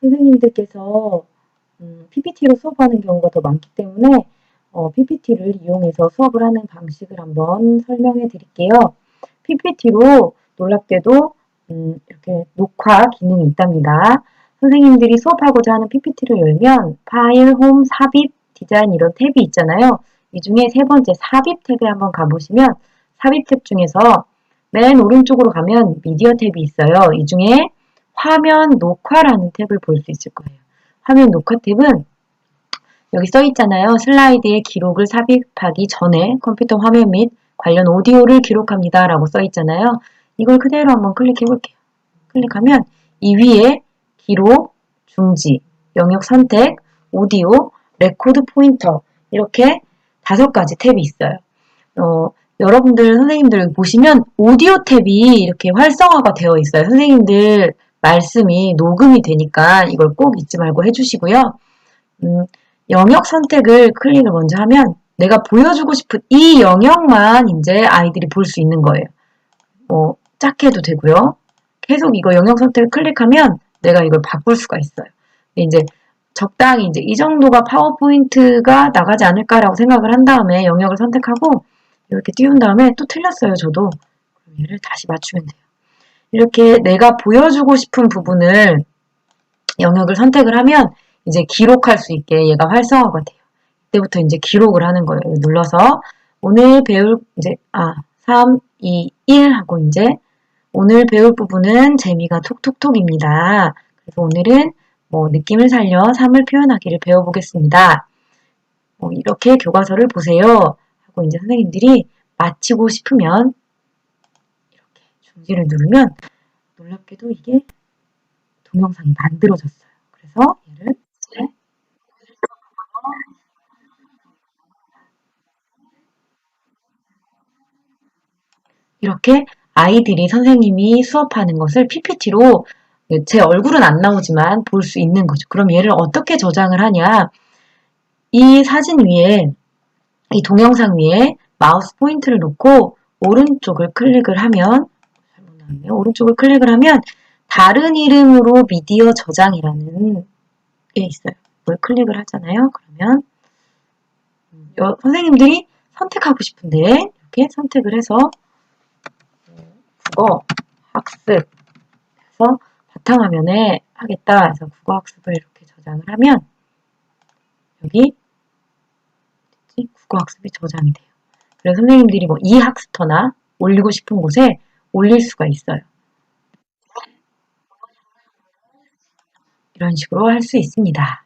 선생님들께서 음, PPT로 수업하는 경우가 더 많기 때문에 어, PPT를 이용해서 수업을 하는 방식을 한번 설명해 드릴게요. PPT로 놀랍게도 음, 이렇게 녹화 기능이 있답니다. 선생님들이 수업하고자 하는 PPT를 열면 파일, 홈, 삽입, 디자인 이런 탭이 있잖아요. 이 중에 세 번째 삽입 탭에 한번 가보시면 삽입 탭 중에서 맨 오른쪽으로 가면 미디어 탭이 있어요. 이 중에 화면 녹화라는 탭을 볼 수 있을 거예요. 화면 녹화 탭은 여기 써 있잖아요. 슬라이드에 기록을 삽입하기 전에 컴퓨터 화면 및 관련 오디오를 기록합니다. 라고 써 있잖아요. 이걸 그대로 한번 클릭해 볼게요. 클릭하면 이 위에 기록, 중지, 영역 선택, 오디오, 레코드 포인터 이렇게 다섯 가지 탭이 있어요. 어, 여러분들 선생님들 보시면 오디오 탭이 이렇게 활성화가 되어 있어요. 선생님들 말씀이 녹음이 되니까 이걸 꼭 잊지 말고 해주시고요. 음, 영역 선택을 클릭을 먼저 하면 내가 보여주고 싶은 이 영역만 이제 아이들이 볼 수 있는 거예요. 뭐 작게도 되고요. 계속 이거 영역 선택을 클릭하면 내가 이걸 바꿀 수가 있어요. 이제 적당히 이제 이 정도가 파워포인트가 나가지 않을까라고 생각을 한 다음에 영역을 선택하고 이렇게 띄운 다음에 또 틀렸어요, 저도. 얘를 다시 맞추면 돼요. 이렇게 내가 보여주고 싶은 부분을 영역을 선택을 하면 이제 기록할 수 있게 얘가 활성화가 돼요. 이때부터 이제 기록을 하는 거예요. 눌러서 오늘 배울 이제 아 3, 2, 1 하고 이제 오늘 배울 부분은 재미가 톡톡톡입니다. 그래서 오늘은 뭐 느낌을 살려 삶을 표현하기를 배워보겠습니다. 뭐 이렇게 교과서를 보세요. 하고 이제 선생님들이 마치고 싶으면 이렇게 중지를 누르면 놀랍게도 이게 동영상이 만들어졌어요. 그래서 얘를 이렇게 아이들이 선생님이 수업하는 것을 PPT로 제 얼굴은 안 나오지만 볼 수 있는 거죠. 그럼 얘를 어떻게 저장을 하냐? 이 사진 위에, 이 동영상 위에 마우스 포인트를 놓고 오른쪽을 클릭을 하면, 오른쪽을 클릭을 하면 다른 이름으로 미디어 저장이라는 게 있어요. 이걸 클릭을 하잖아요. 그러면 선생님들이 선택하고 싶은데 이렇게 선택을 해서 국어 학습 해서 바탕화면에 하겠다 해서 국어 학습을 이렇게 저장을 하면 여기 국어 학습이 저장이 돼요. 그래서 선생님들이 뭐 이 학습터나 올리고 싶은 곳에 올릴 수가 있어요. 이런 식으로 할 수 있습니다.